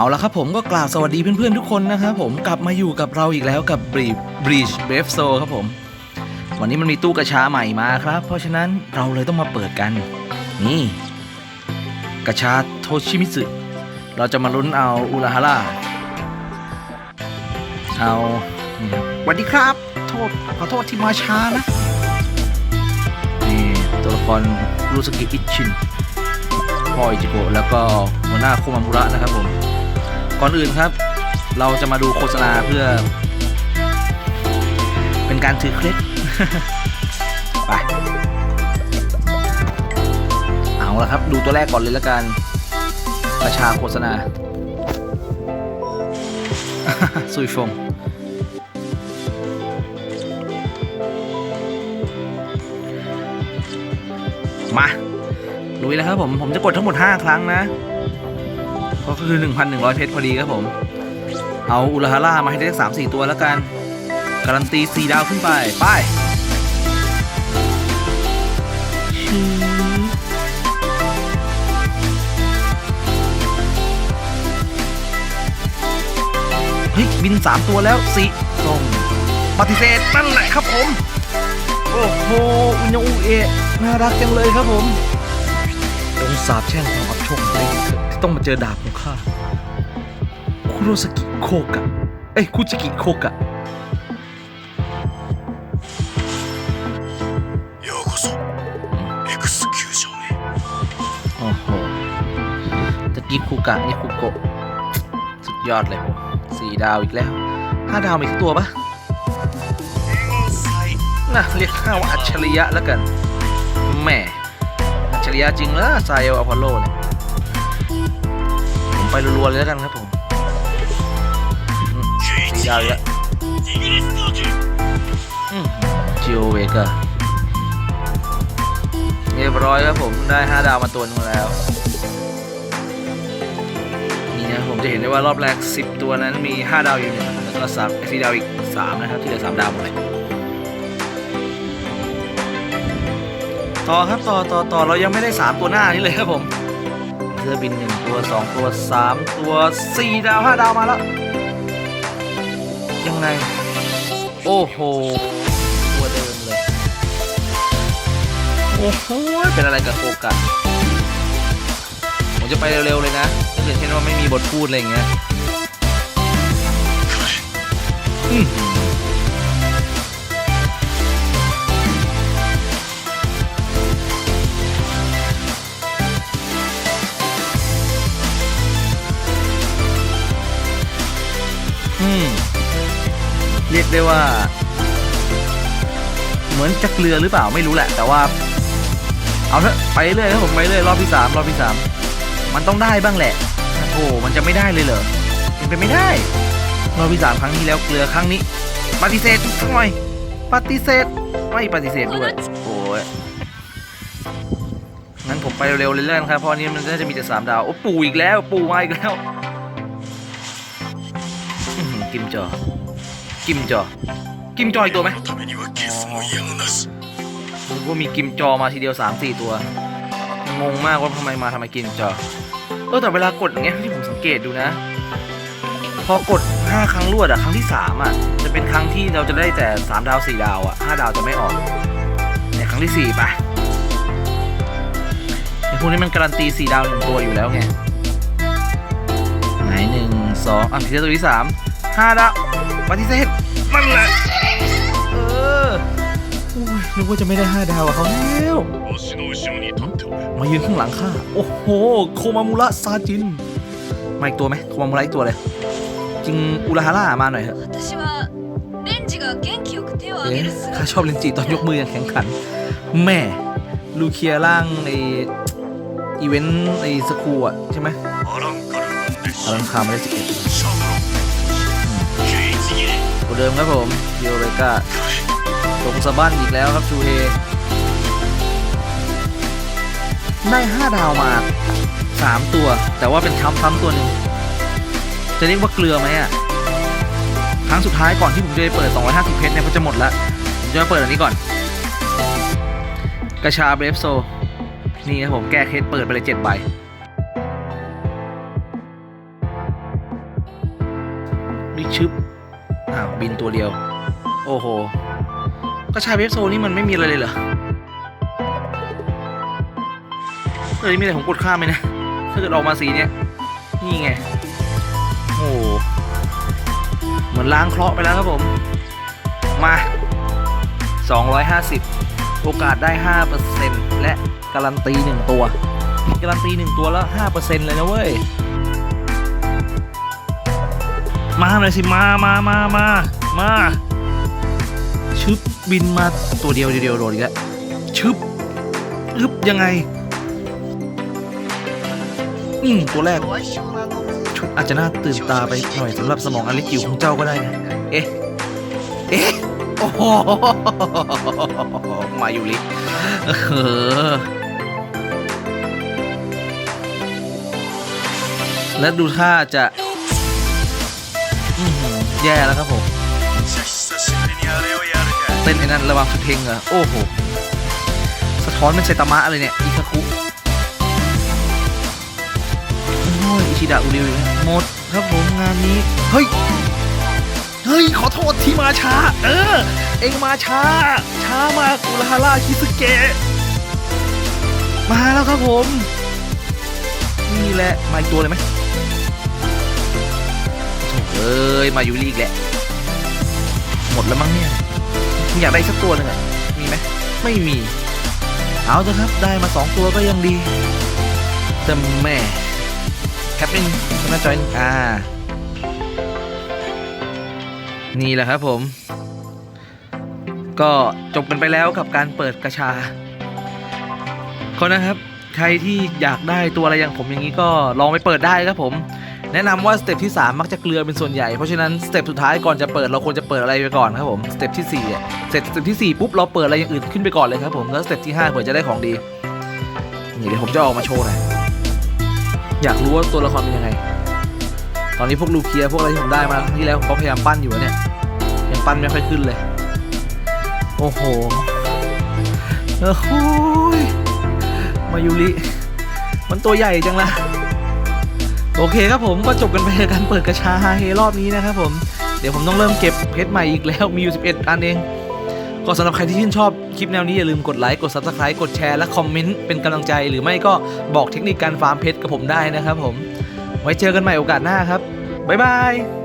เอาละครับผมก็กล่าวสวัสดีเพื่อนๆทุกคนนะครับผมกลับมาอยู่กับเราอีกแล้วกับบรีบรีชเบฟโซครับผม วันนี้มันมีตู้กระชาใหม่มาครับ เพราะฉะนั้นเราเลยต้องมาเปิดกัน นี่ กระชาโทชิมิสึเราจะมาลุ้นเอาอุราฮาร่าเอานี่ครับสวัสดีครับ โทษขอโทษที่มาช้านะนี่ตัวละครรูสกิอิชินพ่ออิจิโกะแล้วก็หัวหน้าโคมามุระนะครับผม ก่อนอื่นครับ เราจะมาดูโฆษณาเพื่อ เป็นการถือเคล็ดไปเอาละครับ ดูตัวแรกก่อนเลยละกันประชาโฆษณาซุยฟงมาลุยแล้วครับผม ผมจะกดทั้งหมด 5 ครั้งนะ ก็คือ 1,100 เพชรพอดีครับผม เอาอุลฮาร่ามาให้ได้สักสามสี่ตัวแล้วกัน การันตี 4 ดาวขึ้นไป ไปเฮ้ยบิน 3 ตัวแล้วสิส่งปฏิเสธนั่นแหละครับผม โอ้โหอุญอุเอะน่ารักจังเลยครับผมองสาบแช่งความอับโชคได้เถอะ ต้องมาเจอดาบของข้าคุโรสกิโคกะเอ้ยคุจิกิโคกะโอ้โหตะกี้คูกะนี่คุโกะสุดยอดเลยผมสี่ดาวอีกแล้วห้าดาวมีตัวปะน่ะเรียกข้าวอัจฉริยะแล้วกันแม่อัจฉริยะจริงเหรอไซเอลอพอลโลเนี่ย ไปรัวๆเลยแล้วกันครับผมสีดาวแล้วจิโอเวกอร์เรียบร้อยครับผมได้ 5 ดาวมาตัวนึงแล้ว นี่นะผมจะเห็นได้ว่ารอบแรก 10 ตัวนั้นมี 5 ดาวอยู่หนึ่งแล้วก็สามสี่ดาวอีก 3 นะครับ ที่เหลือ 3 ดาวหมดเลยต่อครับต่อต่อต่อเรายังไม่ได้ 3 ตัวหน้านี้เลยครับผม เรือบิน 1 ตัว 2 ตัว 3 ตัว 4 ดาว 5 ดาวมาแล้ว ยังไง โอ้โห ตัวเดิมเลย โอ้โห เป็นอะไรกับโคกะผมจะไปเร็วๆเลยนะถ้าเกิดเช่นว่าไม่มีบทพูดอะไรอย่างเงี้ย ได้ว่า เหมือนจะเกลือหรือเปล่าไม่รู้แหละ แต่ว่า เอาเถอะไปเรื่อยครับผมไปเรื่อยรอบที่สามรอบที่สามมันต้องได้บ้างแหละโอ้มันจะไม่ได้เลยเหรอเป็นไปไม่ได้ รอบที่สามครั้งที่แล้วเกลือครั้งนี้ ปฏิเสธสักหน่อยปฏิเสธไม่ปฏิเสธด้วยโอ้ยงั้นผมไปเร็วๆเลยแล้วกันครับเพราะอันนี้มันน่าจะมีแต่สามดาวโอ้ปู่อีกแล้ว ปู่มาอีกแล้วกิมจอ กิมจอ กิมจออีกตัวไหมผมก็มีกิมจอมาทีเดียว 3 4 ตัว งงมากว่าทำไมมาทำไมกิมจอ เออแต่เวลากดอย่างเงี้ยที่ผมสังเกตดูนะ พอกด 5 ครั้งรวดอะครั้งที่ 3อะจะเป็นครั้งที่เราจะได้แต่ 3 ดาว 4 ดาวอะ5ดาวจะไม่ออกในครั้งที่ 4 ป่ะไอพวกนี้มันการันตี 4 ดาวหนึ่งตัวอยู่แล้วไงไหนหนึ่งสองอะทีตัวที่สามห้าดาว ปฏิเสธมันแหละเออโอ้นึกว่าจะไม่ได้ห้าดาวเขาแล้วมายืนข้างหลังข้าโอ้โหโคมามุระซาจินมาอีกตัวไหมโคมามุระอีกตัวเลยจริงอุระฮาร่ามาหน่อยเถอะข้าชอบเรนจิตอนยกมืออย่างแข็งขัน แม่ลูเคียร่างในอีเวนต์ในสกูอะใช่ไหมอลังคามาได้สิบเอ็ด เดิมครับผมเดียวเรกาลงสะบั้นอีกแล้วครับชูเฮได้ 5 ดาวมา 3 ตัว แต่ว่าเป็นช้ำซ้ำตัวหนึ่งจะเรียกว่าเกลือไหมอะครั้งสุดท้ายก่อนที่ผมจะไปเปิด 250 เพชรเนี่ยเพราจะหมดแล้วผมจะมาเปิดอันนี้ก่อน กระชาเบรฟโซ นี่ครับผมแก้เคสเปิดไปเลย7ใบดิชึบ บินตัวเดียว โอ้โหกระชายเวฟโซนี่มันไม่มีอะไรเลยเหรอเอ้ยมีอะไรผมกดข้ามไหมนะ ถ้าเกิดออกมาสีเนี้ย นี่ไง โอ้โหเหมือนล้างเคราะห์ไปแล้วครับผม มา 250 โอกาสได้ 5%และการันตี 1 ตัว การันตี 1 ตัวแล้ว 5%เลยนะเว้ย มาเลยสิมามามามามาชึบบินมาตัวเดียวเดียวโดนอีกแล้วชึบอึบยังไง อืมตัวแรก ชุดอาจจะน่าตื่นตาไปหน่อยสำหรับสมองอลิจิ๋วของเจ้าก็ได้นะเอ๊ะ เอ๊ะ โอ้โหมาอยู่ลิเออและดูท่าจะ แย่แล้วครับผมเต้นไอ้นั้นระวังสุดเทงเหรอโอ้โห สะท้อนเป็นไซตามะอะไรเนี่ย อิคาคุโอ้ยอิชิดะอุริหมดครับผมงานนี้ เฮ้ย เฮ้ย ขอโทษที่มาช้า เออ เองมาช้า ช้ามากอุลฮาร่าคิสเกะมาแล้วครับผม นี่แหละ มาอีกตัวเลยไหม เอ้ย มายูรีอีกแหละ หมดแล้วมั้งเนี่ยอยากได้สักตัวหนึ่งอะมีไหมไม่มี เอาเถอะครับ ได้มาสองตัวก็ยังดีแต่แม่แคปเป็นหน้าจอยอ่า นี่แหละครับผม ก็จบกันไปแล้วกับการเปิดกระชาคนนะครับ ใครที่อยากได้ตัวอะไรอย่างผมอย่างนี้ก็ลองไปเปิดได้ครับผม แนะนำว่าสเต็ปที่ 3 มักจะเกลือเป็นส่วนใหญ่ เพราะฉะนั้นสเต็ปสุดท้ายก่อนจะเปิดเราควรจะเปิดอะไรไปก่อนครับผมสเต็ปที่4อ่เสร็จสเต็ปที่4ปุ๊บเราเปิดอะไรอย่างอื่นขึ้นไปก่อนเลยครับผมแล้วสเต็ปที่5เผื่อจะได้ของดีนี่เดี๋ยวผมจะออกมาโชว์หน่อยอยากรู้ว่าตัวละครเป็นยังไง ตอนนี้พวกลูเคียพวกอะไรที่ผมได้มาที่แล้วผมก็พยายามปั้นอยู่เนี่ยยังปั้นไม่ค่อยขึ้นเลย โอ้โหโอ้ยมายูริมันตัวใหญ่จังละ โอเคครับผมก็จบกันไปกับการเปิดกระชาฮาเฮรอบนี้นะครับผม เดี๋ยวผมต้องเริ่มเก็บเพชรใหม่อีกแล้วมีอยู่ 11 อันเองก็สำหรับใครที่ชื่นชอบคลิปแนวนี้อย่าลืมกดไลค์กด Subscribe กดแชร์และคอมเมนต์เป็นกำลังใจ หรือไม่ก็บอกเทคนิคการฟาร์มเพชรกับผมได้นะครับผม ไว้เจอกันใหม่โอกาสหน้าครับบ๊ายบาย